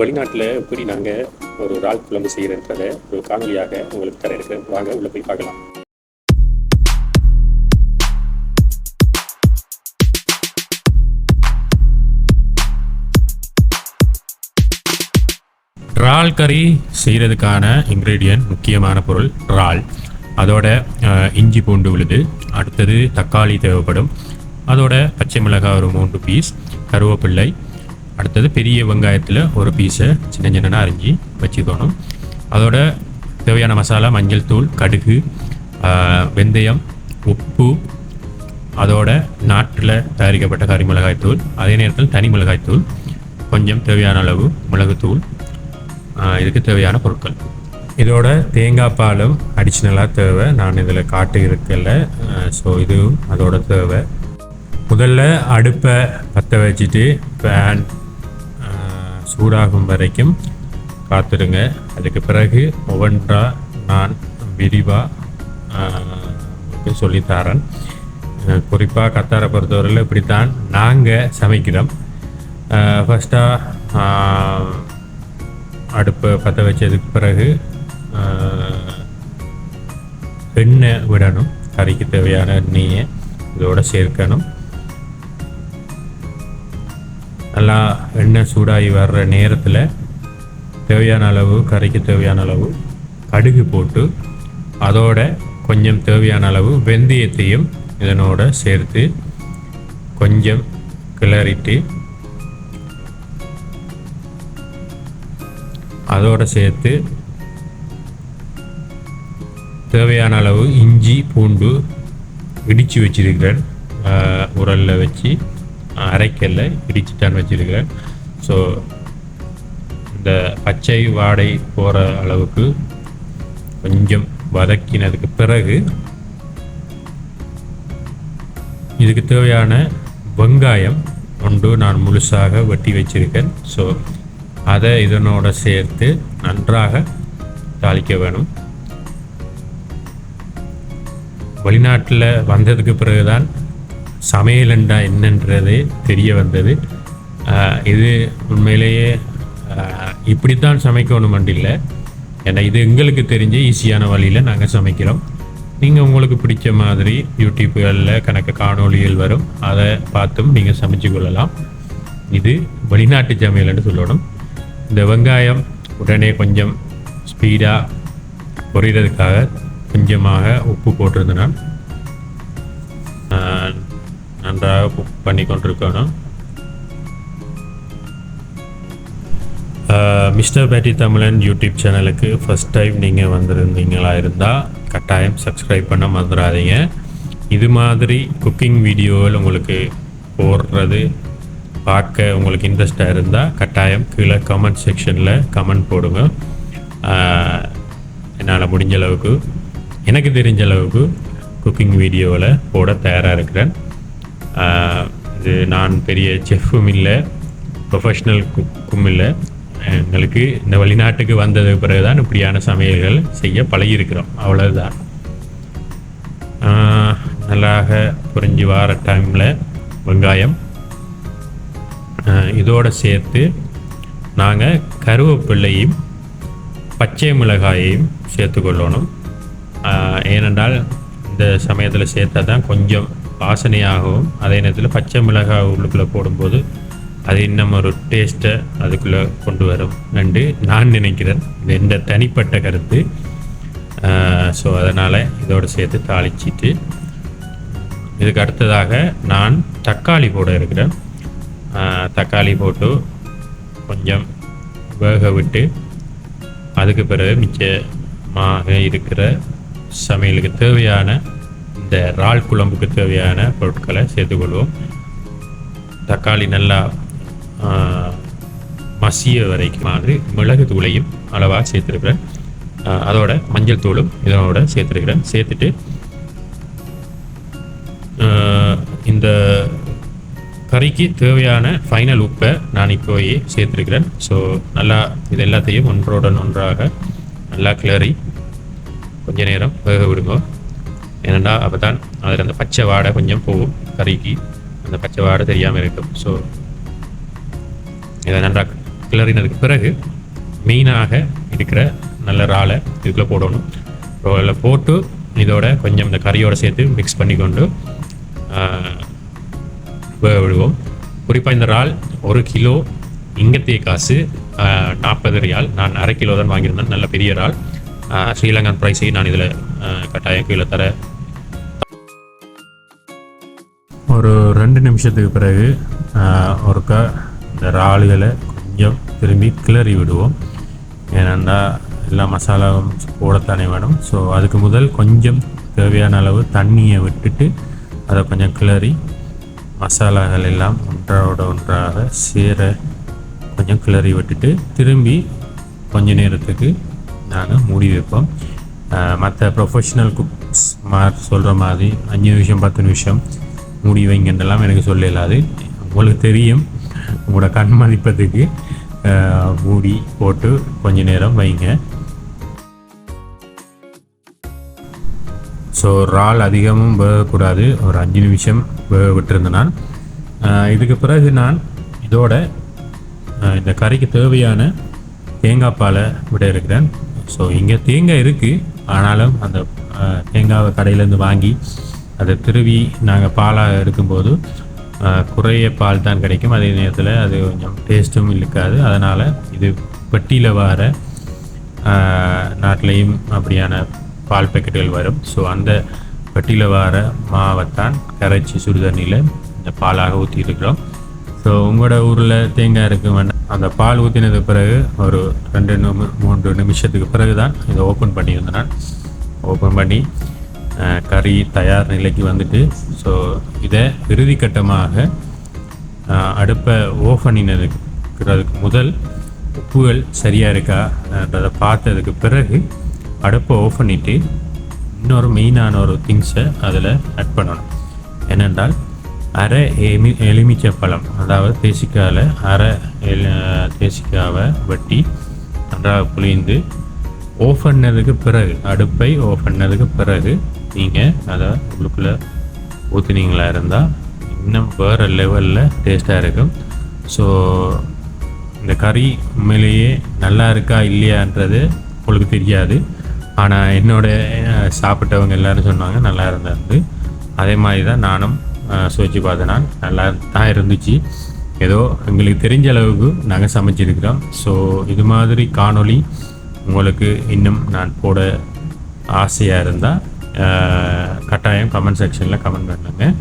வெளிநாட்டில் எப்படி நாங்கள் ஒரு இறால் குழம்பு செய்கிறன்றதை ஒரு காணொலியாக உங்களுக்கு தர இருக்கிறேன் வாங்க உள்ளே போய் பார்க்கலாம். இறால் கறி செய்கிறதுக்கான இன்க்ரீடியன்ட் முக்கியமான பொருள் இறால். அதோட இஞ்சி பூண்டு விழுது அடுத்தது தக்காளி தேவைப்படும். அதோட பச்சை மிளகாய் ஒரு மூன்று பீஸ் கருவேப்பிள்ளை அடுத்தது பெரிய வெங்காயத்தில் ஒரு பீஸை சின்ன சின்ன அரிஞ்சு வச்சுக்கணும். அதோட தேவையான மசாலா மஞ்சள் தூள் கடுகு வெந்தயம் உப்பு அதோட நாட்டில் தயாரிக்கப்பட்ட கறி மிளகாய் தூள் அதே நேரத்தில் தனி மிளகாய் தூள் கொஞ்சம் தேவையான அளவு மிளகுத்தூள் இதுக்கு தேவையான பொருட்கள். இதோட தேங்காய் பாலும் அடிஷ்னலாக தேவை. நான் இதில் காட்டு இருக்கல. ஸோ இதுவும் அதோட தேவை. முதல்ல அடுப்பை பற்ற வச்சுட்டு பேன் சூடாகும் வரைக்கும் காத்துடுங்க. அதுக்கு பிறகு ஒவ்வொன்றா நான் விரிவாக சொல்லித்தாரன். குறிப்பாக கத்தாரை பொறுத்தவரையில் இப்படித்தான் நாங்கள் சமைக்கிறோம். ஃபஸ்ட்டாக அடுப்பை பற்ற வச்சதுக்கு பிறகு எண்ணெய் விடணும். கறிக்கு தேவையான எண்ணெயை இதோடு சேர்க்கணும். நல்லா எண்ணெய் சூடாகி வர்ற நேரத்தில் தேவையான அளவு கறிக்கு தேவையான அளவு கடுகு போட்டு அதோட கொஞ்சம் தேவையான அளவு வெந்தயத்தையும் இதனோட சேர்த்து கொஞ்சம் கிளறிட்டு அதோட சேர்த்து தேவையான அளவு இஞ்சி பூண்டு இடித்து வச்சிருக்கிறேன் உரலில் வச்சு அரைக்கல்ல இடிச்சுட்டான்னு வச்சுருக்கேன் ஸோ இந்த பச்சை வாடை போகிற அளவுக்கு கொஞ்சம் வதக்கினதுக்கு பிறகு இதுக்கு தேவையான வெங்காயம் ஒன்று நான் முழுசாக வெட்டி வச்சிருக்கேன். ஸோ அதை இதனோட சேர்த்து நன்றாக தாளிக்க வேணும். வெளிநாட்டில் வந்ததுக்கு பிறகுதான் சமையல் என்றா என்னன்றது தெரிய வந்தது. இது உண்மையிலேயே இப்படித்தான் சமைக்கணும் இல்லை ஏன்னா இது எங்களுக்கு தெரிஞ்ச ஈஸியான வழியில் நாங்கள் சமைக்கிறோம். நீங்கள் உங்களுக்கு பிடிச்ச மாதிரி யூடியூப்களில் கணக்கு காணொளிகள் வரும். அதை பார்த்தும் நீங்கள் சமைச்சு கொள்ளலாம். இது வெளிநாட்டு சமையல்னு சொல்லணும். இந்த வெங்காயம் உடனே கொஞ்சம் ஸ்பீடாக பொரியறதுக்காக கொஞ்சமாக உப்பு போட்டிருந்தேன் நான். நன்றாக குக் பண்ணி கொண்டிருக்கணும். மிஸ்டர் பேட்டி தமிழன் யூடியூப் சேனலுக்கு ஃபஸ்ட் டைம் நீங்கள் வந்திருந்தீங்களா இருந்தால் கட்டாயம் சப்ஸ்கிரைப் பண்ண மறந்துடாதீங்க. இது மாதிரி குக்கிங் வீடியோவில் உங்களுக்கு போடுறது பார்க்க உங்களுக்கு இன்ட்ரெஸ்டாக இருந்தால் கட்டாயம் கீழே கமெண்ட் செக்ஷனில் கமெண்ட் போடுங்க. என்னால் முடிஞ்ச அளவுக்கு எனக்கு தெரிஞ்ச அளவுக்கு குக்கிங் வீடியோவில் போட தயாராக இருக்கிறேன். இது நான் பெரிய செஃப்பும் இல்லை ப்ரொஃபஷ்னல் குக்கும் இல்லை. எங்களுக்கு இந்த வெளிநாட்டுக்கு வந்ததுக்கு பிறகு தான் இப்படியான சமையல்கள் செய்ய பழகியிருக்கிறோம். அவ்வளவுதான். நல்லாக புரிஞ்சு வார டைமில் வெங்காயம். இதோடு சேர்த்து நாங்கள் கருவேப்பிள்ளையும் பச்சை மிளகாயையும் சேர்த்துக்கொள்ளணும் ஏனென்றால் இந்த சமயத்தில் சேர்த்தா தான் கொஞ்சம் வாசனையாகவும் அதே நேரத்தில் பச்சை மிளகாய் உள்ளுக்குள்ளே போடும்போது அது இன்னும் ஒரு டேஸ்ட்டை அதுக்குள்ளே கொண்டு வரும். என்று நான் நினைக்கிறேன். இது எந்த தனிப்பட்ட கருத்து. ஸோ அதனால் இதோடு சேர்த்து தாளிச்சிட்டு இதுக்கு அடுத்ததாக நான் தக்காளி போட இருக்கிறேன். தக்காளி போட்டு கொஞ்சம் வேக விட்டு அதுக்கு பிறகு மிச்சமாக இருக்கிற சமையலுக்கு தேவையான இந்த இறால் குழம்புக்கு தேவையான பொருட்களை சேர்த்துக்கொள்வோம் தக்காளி நல்லா மசிய வரைக்கும் மாதிரி மிளகு தூளையும் அளவாக சேர்த்துருக்கிறேன். அதோட மஞ்சள் தூளும் இதனோட சேர்த்துருக்கிறேன். சேர்த்துட்டு இந்த கறிக்கு தேவையான ஃபைனல் உப்பை நான் இப்போயே சேர்த்துருக்கிறேன். ஸோ நல்லா இது எல்லாத்தையும் ஒன்றோடன் ஒன்றாக நல்லா கிளறி கொஞ்ச நேரம் வேக விடுங்க. ஏன்னா அப்போ தான் அதில் அந்த பச்சை வாடை கொஞ்சம் போகும் கறிக்கு அந்த பச்சை வாடை தெரியாமல் இருக்கும். ஸோ இதை நன்றாக கிளறினதுக்கு பிறகு மெயினாக இருக்கிற நல்ல இறாலை இதுக்குள்ளே போடணும். அதில் போட்டு இதோட கொஞ்சம் இந்த கறியோடு சேர்த்து மிக்ஸ் பண்ணி கொண்டு விடுவோம். குறிப்பாக இந்த இறால் ஒரு கிலோ இங்கத்திய காசு நாற்பது ரியால். நான் அரை கிலோ தான் வாங்கியிருந்தேன். நல்ல பெரிய இறால். ஆஹ், ஸ்ரீலங்கன் ப்ரைஸை நான் இதில் கட்டாயம் கீழே தர ஒரு ரெண்டு நிமிஷத்துக்கு பிறகு ஒருக்கா இந்த இறால்களை கொஞ்சம் திரும்பி கிளறி விடுவோம். ஏனெண்டா எல்லா மசாலாவும் போடத்தானே வேணும். ஸோ அதுக்கு முதல் கொஞ்சம் தேவையான அளவு தண்ணியை விட்டுட்டு அதை கொஞ்சம் கிளறி மசாலாக்கள் எல்லாம் ஒன்றோட ஒன்றாக சேர கொஞ்சம் கிளறி விட்டுட்டு திரும்பி கொஞ்ச நேரத்துக்கு நாங்கள் மூடி வைப்போம். மற்ற ப்ரொஃபஷ்னல் குக்ஸ் மாதிரி சொல்கிற மாதிரி அஞ்சு நிமிஷம் பத்து நிமிஷம் மூடி வைங்கன்றெல்லாம் எனக்கு சொல்ல இல்லாது உங்களுக்கு தெரியும் உங்களோட கண் மதிப்பத்துக்கு மூடி போட்டு கொஞ்ச நேரம் வைங்க. ஸோ இறால் அதிகமும் வேகக்கூடாது. ஒரு அஞ்சு நிமிஷம் வேக விட்டுருந்தேன் நான் இதுக்கு பிறகு நான் இதோட இந்த கறிக்கு தேவையான தேங்காய் பாலை விட இருக்கிறேன். ஸோ இங்கே தேங்காய் இருக்குது ஆனாலும் அந்த தேங்காவை கடையிலேருந்து வாங்கி அதை திருவி நாங்கள் பாலாக எடுக்கும்போது குறைய பால் தான் கிடைக்கும். அதே நேரத்தில் அது கொஞ்சம் டேஸ்ட்டும் இருக்காது. அதனால் இது பெட்டியில் வர நாட்டிலையும் அப்படியான பால் பேக்கெட்டுகள் வரும். ஸோ அந்த பெட்டியில் வர மாவைத்தான் கரைச்சி சுடுதண்ணியில் இந்த பாலாக ஊற்றிருக்கிறோம் ஸோ உங்களோட ஊரில் தேங்காய் இருக்கு அந்த பால் ஊற்றினது பிறகு ஒரு ரெண்டு நிமி மூன்று நிமிஷத்துக்கு பிறகு தான் இதை ஓப்பன் பண்ணியிருந்தேன் நான். ஓப்பன் பண்ணி கறி தயார் நிலைக்கு வந்துட்டு ஸோ இதை இறுதி கட்டமாக அடுப்பை ஓஃப் பண்ணினதுக்கு முதல் உப்புகள் சரியாக இருக்கான்றதை பார்த்ததுக்கு பிறகு அடுப்பை ஆஃப் பண்ணிவிட்டு இன்னொரு மெயினான ஒரு திங்ஸை அதில் ஆட் பண்ணணும். என்னென்றால் அரை எமி எலுமிச்சை பழம் அதாவது தேசிக்காவில் அரை எலு தேசிக்காவை வெட்டி நன்றாக புளிந்து ஓஃப் பண்ணதுக்கு பிறகு அடுப்பை ஓஃப் பண்ணதுக்கு பிறகு நீங்கள் அதை உள்ளுக்குள்ளே ஊற்றுனீங்களா இருந்தால் இன்னும் வேறு லெவலில் டேஸ்ட்டாக இருக்கும். ஸோ இந்த கறி உண்மையிலேயே நல்லா இருக்கா இல்லையான்றது உங்களுக்கு தெரியாது. ஆனால் என்னோட சாப்பிட்டவங்க எல்லாரும் சொன்னாங்க நல்லா இருந்தது அதே மாதிரி தான் நானும் சுவைச்சு பார்த்தேன் நல்லா தான் இருந்துச்சு. ஏதோ எங்களுக்கு தெரிஞ்ச அளவுக்கு நாங்கள் சமைச்சிருக்கிறோம். ஸோ இது மாதிரி காணொளி உங்களுக்கு இன்னும் நான் போட ஆசையாக இருந்தால் கட்டாயம் கமெண்ட் செக்ஷனில் கமெண்ட் பண்ணுங்கள்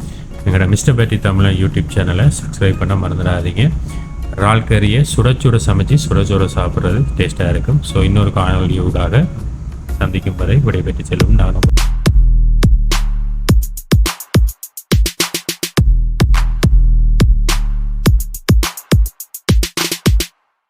எங்களோட மிஸ்டர் பேட்டி தமிழன் யூடியூப் சேனலை சப்ஸ்கிரைப் பண்ண மறந்துடாதீங்க. இறால் கறியை சுட சுட சமைச்சு சுட சுட சாப்பிட்றது டேஸ்ட்டாக இருக்கும். ஸோ இன்னொரு காணொலியூடாக சந்திக்கும் வரை விடைபெற்று செல்லும். நான்